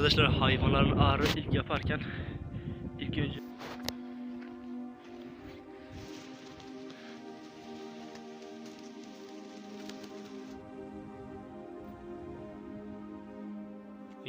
Arkadaşlar hayvanların ağrı ilk yaparken ilk önce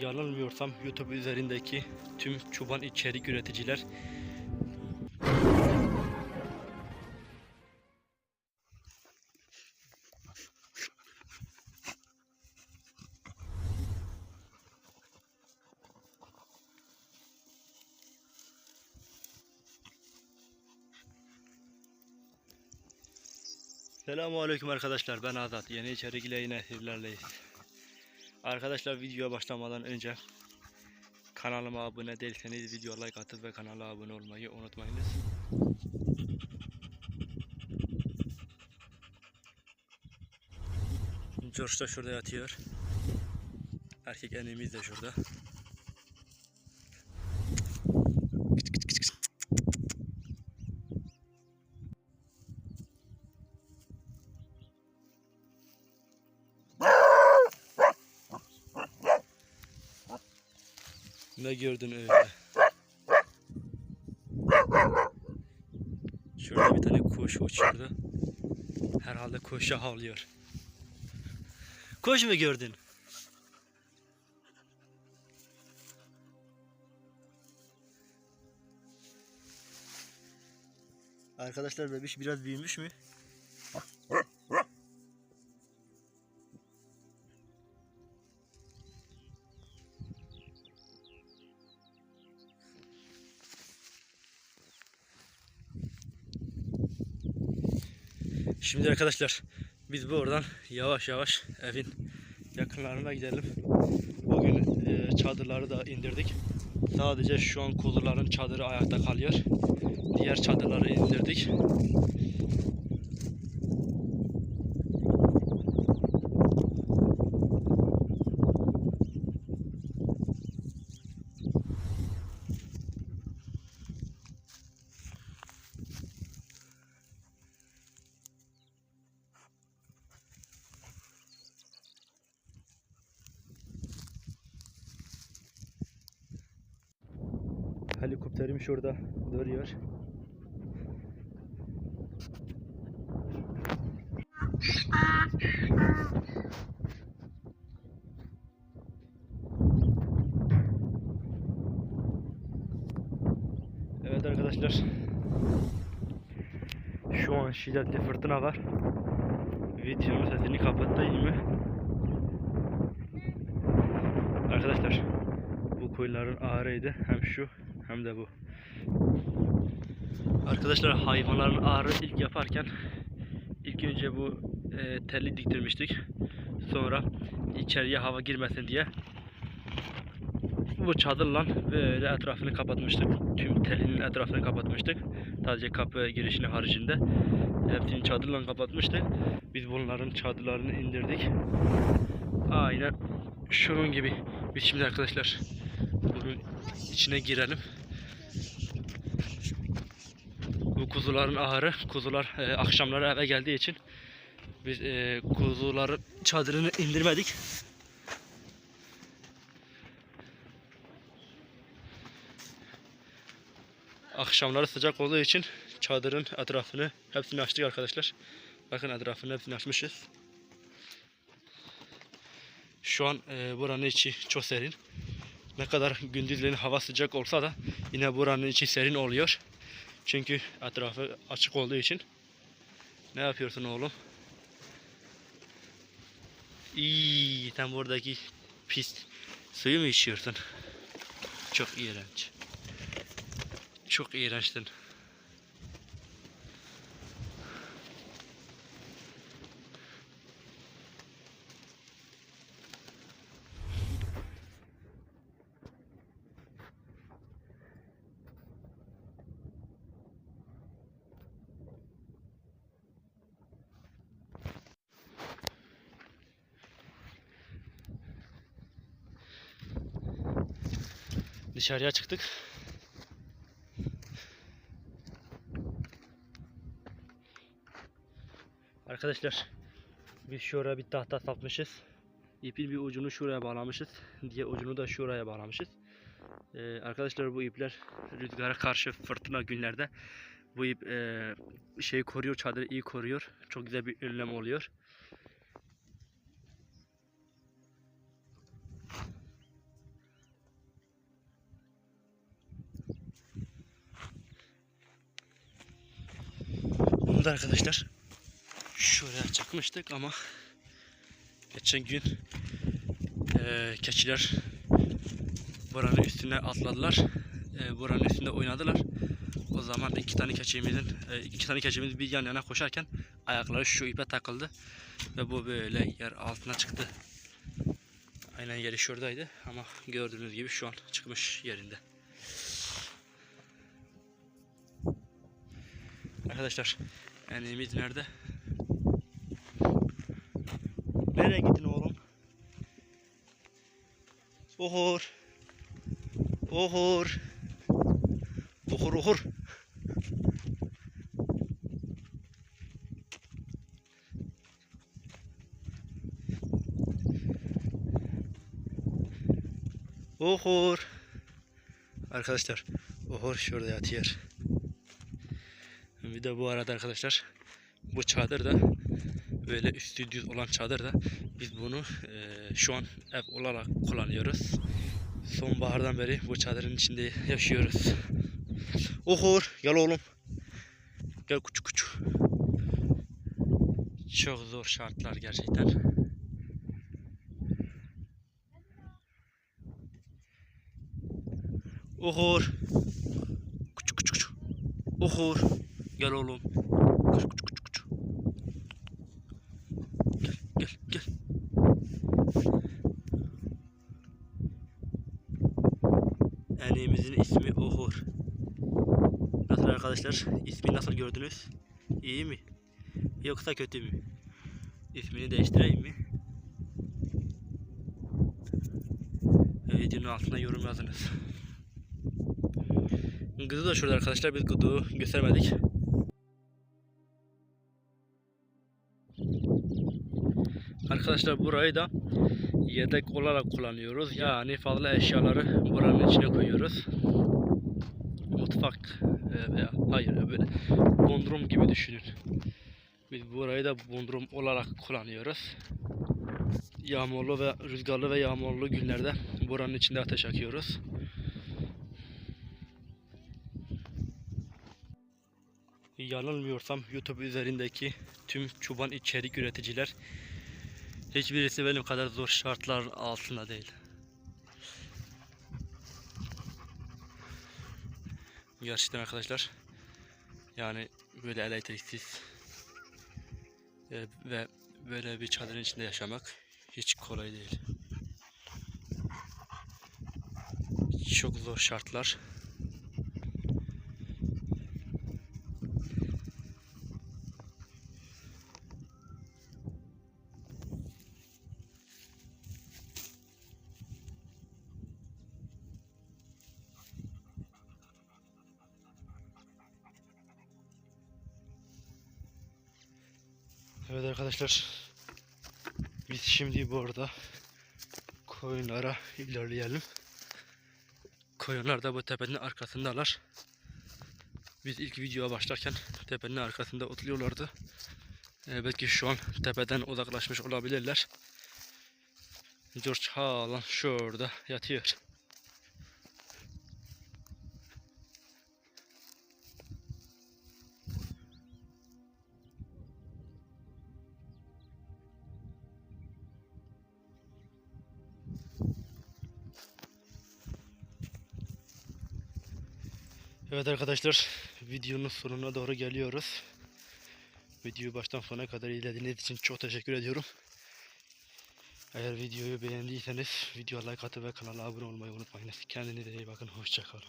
yanılmıyorsam YouTube üzerindeki tüm çoban içerik üreticiler Selamun Aleyküm arkadaşlar. Ben Azat. Yeni içerik ile yine sizlerleyiz. Arkadaşlar videoya başlamadan önce kanalıma abone değilseniz video like atıp ve kanala abone olmayı unutmayınız. George da şurada yatıyor. Erkek enemiz de şurada Ne gördün öyle? Şurada bir tane kuş uçuyordu. Herhalde kuşa havlıyor. Kuş mu gördün? Arkadaşlar bebiş biraz büyümüş mü? Şimdi arkadaşlar biz buradan yavaş yavaş evin yakınlarına gidelim. Bugün e, çadırları da indirdik. Sadece şu an kuzuların çadırı ayakta kalıyor. Diğer çadırları indirdik. Helikopterim şurada duruyor. Evet arkadaşlar. Şu an şiddetli fırtına var. Videonun sesini kapattayım mı? Arkadaşlar bu koyunların ağrıydı. Hem şu hem de bu. Arkadaşlar hayvanların ağrı ilk yaparken ilk önce bu e, telli diktirmiştik. Sonra içeriye hava girmesin diye bu çadırla böyle etrafını kapatmıştık. Tüm telinin etrafını kapatmıştık. Sadece kapı girişini haricinde hepsini çadırla kapatmıştık. Biz bunların çadırlarını indirdik. Aynen şunun gibi. Biz şimdi arkadaşlar içine girelim. Bu kuzuların ahırı, kuzular e, akşamları eve geldiği için biz e, kuzuların çadırını indirmedik. Akşamları sıcak olduğu için çadırın etrafını hepsini açtık arkadaşlar. Bakın etrafını hepsini açmışız. Şu an e, buranın içi çok serin. Ne kadar gündüzleyin hava sıcak olsa da yine buranın içi serin oluyor. Çünkü etrafı açık olduğu için. Ne yapıyorsun oğlum? İyi, sen buradaki pis suyu mu içiyorsun? Çok iğrenç. Çok iğrençtin. Dışarıya çıktık. Arkadaşlar biz şuraya bir tahta sapmışız. İpin bir ucunu şuraya bağlamışız. Diğer ucunu da şuraya bağlamışız. Ee, arkadaşlar bu ipler rüzgara karşı fırtına günlerde bu ip e, şeyi koruyor, çadırı iyi koruyor. Çok güzel bir önlem oluyor. Da arkadaşlar şuraya çakmıştık ama geçen gün eee keçiler buranın üstüne atladılar. Eee buranın üstünde oynadılar. O zaman iki tane keçimizin eee, iki tane keçimiz bir yan yana koşarken ayakları şu ipe takıldı ve bu böyle yer altına çıktı. Aynen yeri şuradaydı ama gördüğünüz gibi şu an çıkmış yerinde. Arkadaşlar enemiz nerede? Nereye gittin oğlum? Ohur. Ohur. Ohur ohur. Ohur. Arkadaşlar ohur şurada yatıyor. De bu arada arkadaşlar bu çadır da böyle üstü düz olan çadır da biz bunu eee, şu an ev olarak kullanıyoruz. Sonbahardan beri bu çadırın içinde yaşıyoruz. Ohur gel oğlum. Gel küçük küçük. Çok zor şartlar gerçekten. Ohur. Küçük küçük küçük. Gel oğlum. Küçük küçük küçük küçük. Gel gel gel. Eneğimizin ismi Ohur. Nasıl arkadaşlar? İsmi nasıl gördünüz? İyi mi? Yoksa kötü mü? İsmini değiştireyim mi? Videonun altına yorum yazınız. Gıdı da şurada arkadaşlar. Biz gıdığı göstermedik. Arkadaşlar burayı da yedek olarak kullanıyoruz. Yani fazla eşyaları buranın içine koyuyoruz. Mutfak e, veya hayır böyle bodrum gibi düşünün. Biz burayı da bodrum olarak kullanıyoruz. Yağmurlu ve rüzgarlı ve yağmurlu günlerde buranın içinde ateş yakıyoruz. Yanılmıyorsam YouTube üzerindeki tüm çoban içerik üreticiler hiçbirisi benim kadar zor şartlar altında değil. Gerçekten arkadaşlar yani böyle elektriksiz e, ve böyle bir çadırın içinde yaşamak hiç kolay değil. Çok zor şartlar. Evet arkadaşlar. Biz şimdi bu arada koyunlara ilerleyelim. Koyunlar da bu tepenin arkasındalar. Biz ilk videoya başlarken tepenin arkasında oturuyorlardı. Ee, belki şu an tepeden uzaklaşmış olabilirler. George Haaland şurada yatıyor. Evet arkadaşlar videonun sonuna doğru geliyoruz. Videoyu baştan sona kadar izlediğiniz için çok teşekkür ediyorum. Eğer videoyu beğendiyseniz videoya like atıp ve kanala abone olmayı unutmayınız. Kendinize iyi bakın. Hoşçakalın.